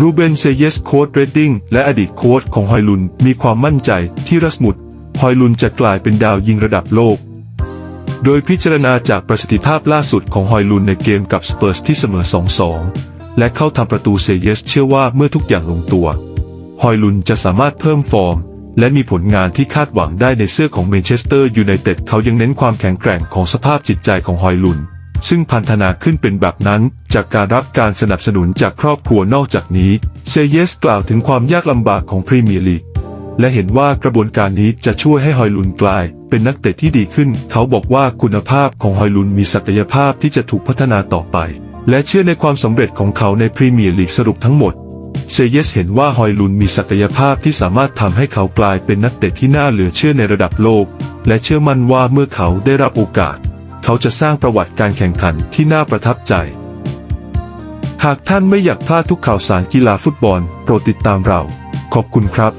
รูเบนเซเยสโค้ดเรดดิ้งและอดีตโค้ชของฮอยลุนมีความมั่นใจที่รัสมุดฮอยลุนจะกลายเป็นดาวยิงระดับโลก โดยพิจารณาจากประสิทธิภาพล่าสุดของฮอยลุนในเกมกับสเปอร์สที่เสมอ 2-2 และเข้าทำประตูเซเยสเชื่อว่าเมื่อทุกอย่างลงตัวฮอยลุนจะสามารถเพิ่มฟอร์ม และมีผลงานที่คาดหวังได้ในเสื้อของเมนเชสเตอร์ยูไนเต็ดเขายังเน้นความแข็งแกร่งของสภาพจิตใจของฮอยลุน ซึ่งพันธนาขึ้นเป็นแบบนั้น จากการรับการสนับสนุนจากครอบครัวนอกจากนี้ เซเยสกล่าวถึงความยากลำบากของพรีเมียร์ลีกและเห็นว่ากระบวนการนี้จะช่วยให้ฮอยลุนกลาย เป็นนักเตะที่ดีขึ้น เขาบอกว่าคุณภาพของฮอยลุนมีศักยภาพที่จะถูกพัฒนาต่อไป และเชื่อในความสำเร็จของเขาในพรีเมียร์ลีกสรุปทั้งหมด เซเยสเห็นว่าฮอยลุนมีศักยภาพที่สามารถทำให้เขากลายเป็นนักเตะที่น่าเหลือเชื่อในระดับโลก และเชื่อมั่นว่าเมื่อเขาได้รับโอกาส เขาจะสร้างประวัติการแข่งขันที่น่าประทับใจ หากท่านไม่อยากพลาดทุกข่าวสารกีฬาฟุตบอล โปรดติดตามเรา ขอบคุณครับ